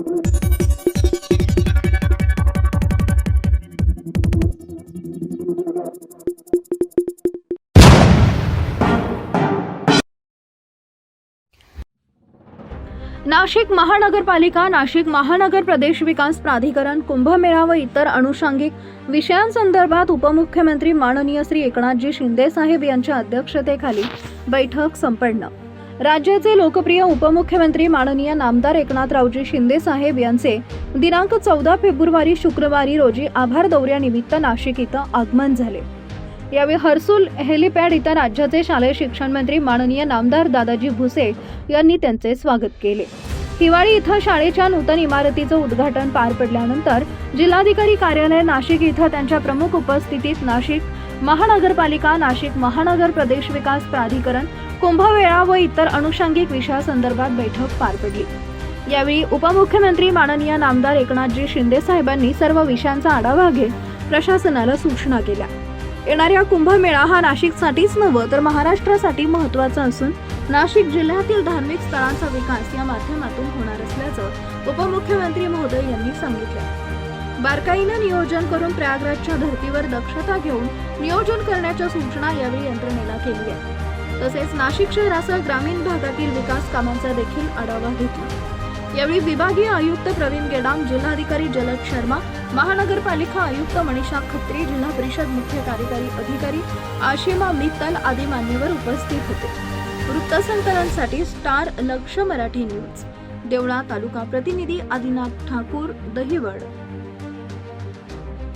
नाशिक महानगरपालिका नाशिक महानगर प्रदेश विकास प्राधिकरण कुंभमेळा व इतर अनुषंगिक विषयांसंदर्भात उपमुख्यमंत्री माननीय श्री एकनाथजी शिंदे साहेब यांच्या अध्यक्षतेखाली बैठक संपन्न. राज्याचे लोकप्रिय उपमुख्यमंत्री माननीय नामदार एकनाथरावजी शिंदे साहेब यांचे दिनांक चौदा फेब्रुवारी शुक्रवारी रोजी आभार दौऱ्यानिमित्त नाशिक इथं आगमन झाले. यावेळी हर्सुल हेलिपॅड इथं राज्याचे शालेय शिक्षण मंत्री माननीय नामदार दादाजी भुसे यांनी त्यांचे स्वागत केले. हिवाळी इथं शाळेच्या नूतन इमारतीचं उद्घाटन पार पडल्यानंतर जिल्हाधिकारी कार्यालय नाशिक इथं त्यांच्या प्रमुख उपस्थितीत नाशिक महानगरपालिका नाशिक महानगर प्रदेश विकास प्राधिकरण कुंभमेळा व इतर अनुषंगिक विषयासंदर्भात बैठक पार पडली. यावेळी उपमुख्यमंत्री माननीय नामदार एकनाथजी शिंदे साहेबांनी सर्व विषयांचा आढावा घेत प्रशासनाला सूचना केल्या. येणाऱ्या कुंभमेळा हा नाशिकसाठीच नव्हे तर महाराष्ट्रासाठी महत्त्वाचा असून नाशिक जिल्ह्यातील धार्मिक स्थळांचा विकास या माध्यमातून होणार असल्याचं उपमुख्यमंत्री महोदय यांनी सांगितलं. बारकाईनं नियोजन करून प्रयागराजच्या धर्तीवर दक्षता घेऊन नियोजन करण्याच्या सूचना यावेळी यंत्रणेला केली आहे. तसेच नाशिक शहरासह ग्रामीण भागातील विकास कामांचा देखील आढावा घेतला. यावेळी विभागीय आयुक्त प्रवीण गेडाम जिल्हाधिकारी जलद शर्मा महानगरपालिका आयुक्त मनीषा खत्री जिल्हा परिषद मुख्य कार्यकारी अधिकारी आशिमा मित्तल आदी मान्यवर उपस्थित होते. वृत्तसंकलनसाठी स्टार लक्ष मराठी न्यूज. देवळा तालुका प्रतिनिधी आदिनाथ ठाकूर दहिवड.